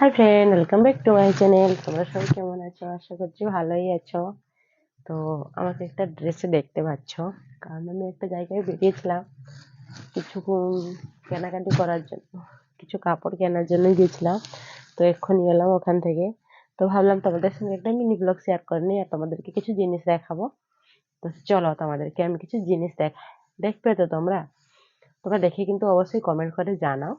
Hi friend welcome back to my channel তোমরা সবাই কেমন আছো? আশা করছি ভালোই আছো। তো আমাকে একটা ড্রেসে দেখতে পাচ্ছ। কারণ আমি একটা জায়গায় বেরিয়েছিলাম কিছু কেনাকাটি করার জন্য, কিছু কাপড় কেনার জন্য গিয়েছিলাম তো এক্ষুনি এলাম ওখান থেকে। তো ভাবলাম তোমাদের সঙ্গে একটা মিনি ব্লগ শেয়ার করে নিই আর তোমাদেরকে কিছু জিনিস দেখাবো। তো চলো তোমাদেরকে আমি কিছু জিনিস দেখাই। দেখবে তো তোমরা? তোমরা দেখে কিন্তু অবশ্যই কমেন্ট করে জানাও।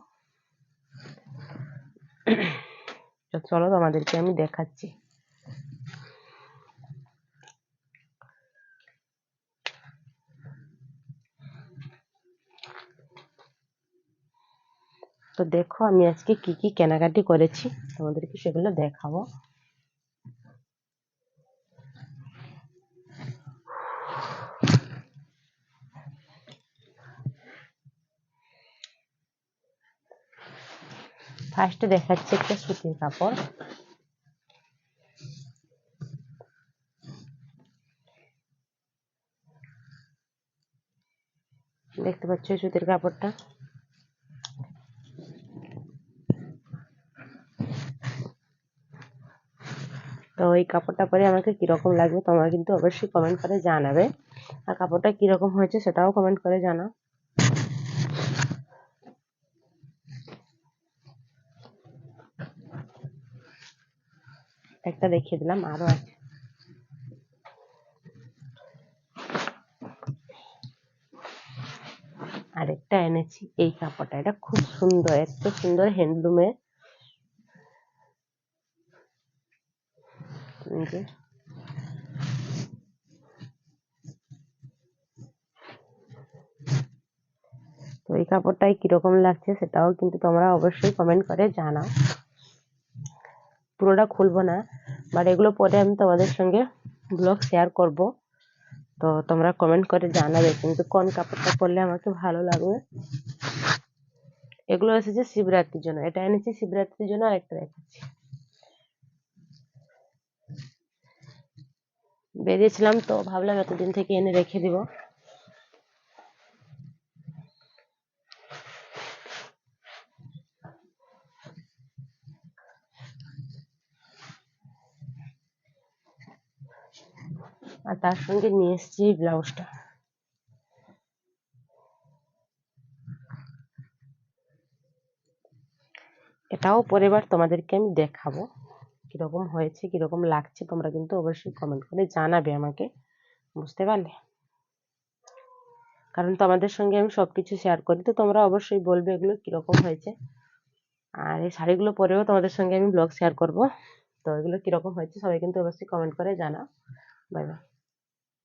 চলো তোমাদেরকে আমি দেখাচ্ছি। তো দেখো আমি আজকে কি কি কেনাকাটি করেছি, তোমাদেরকে সেগুলো দেখাবো। ফার্স্টে দেখাচ্ছে একটা সুতির কাপড়। দেখতে পাচ্ছ সুতির কাপড়টা? তো এই কাপড়টা পরে আমাকে কীরকম লাগবে তোমরা কিন্তু অবশ্যই কমেন্ট করে জানাবে। আর কাপড়টা কীরকম হয়েছে সেটাও কমেন্ট করে জানাও। একটা দেখিয়ে দিলাম, আরও আছে আরেকটা এনেছি, এই কাপড়টা, এটা খুব সুন্দর, এত সুন্দর হ্যান্ডলুমের তো এই কাপড়টাই কীরকম লাগছে সেটাও কিন্তু তোমরা অবশ্যই কমেন্ট করে জানাও। পুরোটা খুলবো না বাট এগুলো পরে আমি তোমাদের সঙ্গে ব্লগ শেয়ার করব। তো তোমরা কমেন্ট করে জানাবে, কিন্তু কোন কাপড়টা পরলে আমাকে ভালো লাগবে? এগুলো এসেছে শিবরাত্রির জন্য, এটা এনেছি শিবরাত্রির জন্য আর একটা দেখাচ্ছি। বেরিয়েছিলাম তো, ভাবলাম এতদিন থেকে এনে রেখে দিব। আর তার সঙ্গে নিয়ে এসেছি এই ব্লাউজটা। এটাও পরে এবার তোমাদেরকে আমি দেখাবো। কীরকম হয়েছে, কীরকম লাগছে, তোমরা কিন্তু অবশ্যই কমেন্ট করে জানাবে আমাকে। বুঝতে পারলে? কারণ তোমাদের সঙ্গে আমি সবকিছু শেয়ার করি, তো তোমরা অবশ্যই বলবে এগুলো কীরকম হয়েছে। আর এই শাড়িগুলো পরেও তোমাদের সঙ্গে আমি ব্লগ শেয়ার করব। তো এগুলো কীরকম হয়েছে, সবাই কিন্তু অবশ্যই কমেন্ট করে জানাও। Bye bye